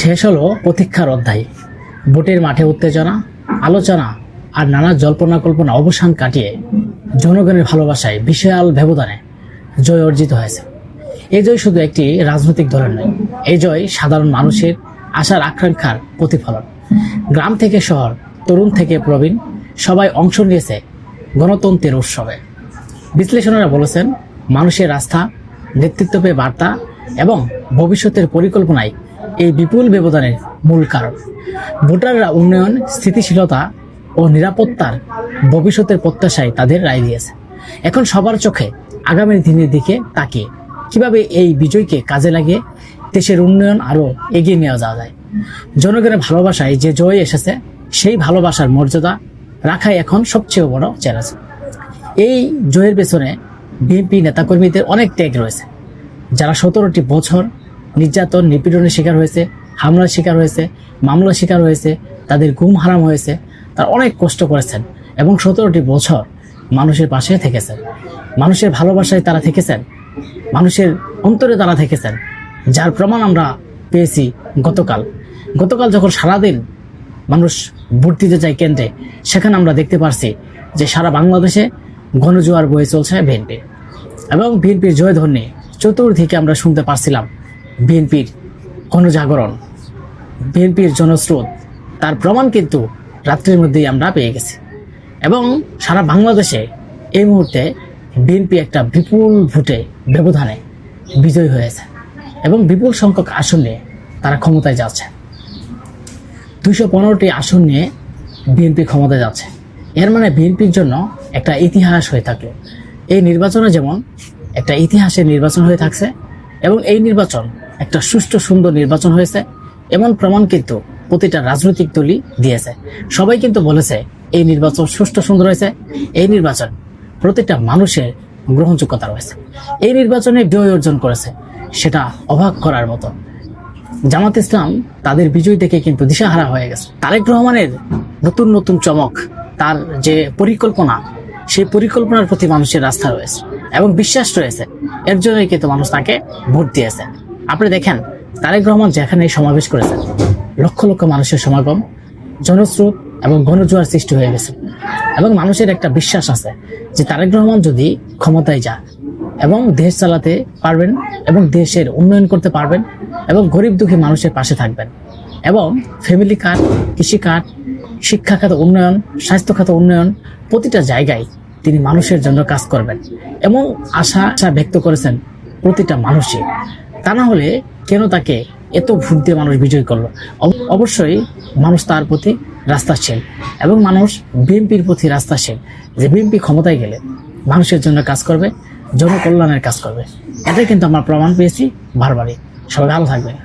শেষ হলো প্রতীক্ষার অধ্যায়। ভোটের মাঠে উত্তেজনা, আলোচনা আর নানা জল্পনা কল্পনা অবসান কাটিয়ে জনগণের ভালোবাসায় বিশাল ব্যবধানে জয় অর্জিত হয়েছে। এই জয় শুধু একটি রাজনৈতিক দলের নয় এই জয় সাধারণ মানুষের আশার আকাঙ্ক্ষার প্রতিফলন। গ্রাম থেকে শহর, তরুণ থেকে প্রবীণ, সবাই অংশ নিয়েছে গণতন্ত্রের উৎসবে। বিশ্লেষণরা বলেছেন, মানুষের আস্থা, নেতৃত্ব পেয়ে বার্তা এবং ভবিষ্যতের পরিকল্পনায় এই বিপুল ব্যবধানের মূল কারণ। ভোটাররা উন্নয়ন, স্থিতিশীলতা ও নিরাপত্তার ভবিষ্যতের প্রত্যাশায় তাদের রায় দিয়েছে। এখন সবার চোখে আগামী দিনের দিকে তাকিয়ে কীভাবে এই বিজয়কে কাজে লাগিয়ে দেশের উন্নয়ন আরও এগিয়ে নেওয়া যাওয়া যায়। জনগণের ভালোবাসায় যে জয় এসেছে, সেই ভালোবাসার মর্যাদা রাখাই এখন সবচেয়ে বড় চ্যালেঞ্জ। এই জয়ের পেছনে বিএনপি নেতাকর্মীদের অনেক ত্যাগ রয়েছে। যারা সতেরোটি বছর নির্যাতন, নিপীড়নের শিকার হয়েছে, হামলার শিকার হয়েছে, মামলার শিকার হয়েছে, তাদের ঘুম হারাম হয়েছে, তারা অনেক কষ্ট করেছেন এবং সতেরোটি বছর মানুষের পাশে থেকেছেন। মানুষের ভালোবাসায় তারা থেকেছেন, মানুষের অন্তরে তারা থেকেছেন, যার প্রমাণ আমরা পেয়েছি গতকাল। গতকাল যখন সারাদিন মানুষ ভোট দিতে যায় কেন্দ্রে, সেখানে আমরা দেখতে পারছি যে সারা বাংলাদেশে গণজোয়ার বয়ে চলছে বিএনপি। এবং বিএনপির জয়ধ্বনি চতুর্দিকে আমরা শুনতে পারছিলাম বিএনপির গণজাগরণ বিএনপির জনস্রোত, তার প্রমাণ কিন্তু রাত্রির মধ্যেই আমরা পেয়ে গেছি। এবং সারা বাংলাদেশে এই মুহূর্তে বিএনপি একটা বিপুল ভোটে ব্যবধানে বিজয়ী হয়েছে এবং বিপুল সংখ্যক আসন নিয়ে তারা ক্ষমতায় যাচ্ছে। দুশো পনেরোটি আসন নিয়ে বিএনপি ক্ষমতায় যাচ্ছে। এর মানে বিএনপির জন্য একটা ইতিহাস হয়ে থাকল এই নির্বাচনে যেমন একটা ইতিহাসের নির্বাচন হয়ে থাকছে এবং এই নির্বাচন একটা সুষ্ঠু সুন্দর নির্বাচন হয়েছে, এমন প্রমাণ কিন্তু প্রতিটা রাজনৈতিক দলই দিয়েছে। সবাই কিন্তু বলেছে, এই নির্বাচন সুষ্ঠু সুন্দর হয়েছে, এই নির্বাচন প্রতিটা মানুষের গ্রহণযোগ্যতা রয়েছে। এই নির্বাচনে জয় অর্জন করেছে, সেটা অবাক করার মতো। জামাত ইসলাম তাদের বিজয় দেখে কিন্তু দিশাহারা হয়ে গেছে। তারেক রহমানের নতুন নতুন চমক, তার যে পরিকল্পনা, সেই পরিকল্পনার প্রতি মানুষের আস্থা রয়েছে এবং বিশ্বাস রয়েছে। এর জন্যই কিন্তু মানুষ তাকে ভোট দিয়েছে। আপনি দেখেন, তারেক রহমান যেখানে সমাবেশ করেছেন, লক্ষ লক্ষ মানুষের সমাগম, জনস্রোত এবং গণজোয়ার সৃষ্টি হয়ে গেছে। এবং মানুষের একটা বিশ্বাস আছে যে তারেক রহমান যদি ক্ষমতায় যায় এবং দেশ চালাতে পারবেন এবং দেশের উন্নয়ন করতে পারবেন এবং গরিব দুঃখী মানুষের পাশে থাকবেন এবং ফ্যামিলি কার্ড কৃষি কার্ড শিক্ষা খাত উন্নয়ন, স্বাস্থ্য খাত উন্নয়ন প্রতিটা জায়গায় তিনি মানুষের জন্য কাজ করবেন এবং আশা আশা ব্যক্ত করেছেন প্রতিটা মানুষই। তা না হলে কেন তাকে এত ভোট দিয়ে মানুষ বিজয় করল? অব- অবশ্যই মানুষ তার প্রতি রাস্তা রাস্তাশীল এবং মানুষ বিএনপির প্রতি রাস্তাশীল যে বিএনপি ক্ষমতায় গেলে মানুষের জন্য কাজ করবে, জনকল্যাণের কাজ করবে। এটাই কিন্তু আমরা প্রমাণ পেয়েছি বারবারই। সবাই ভালো থাকবেন।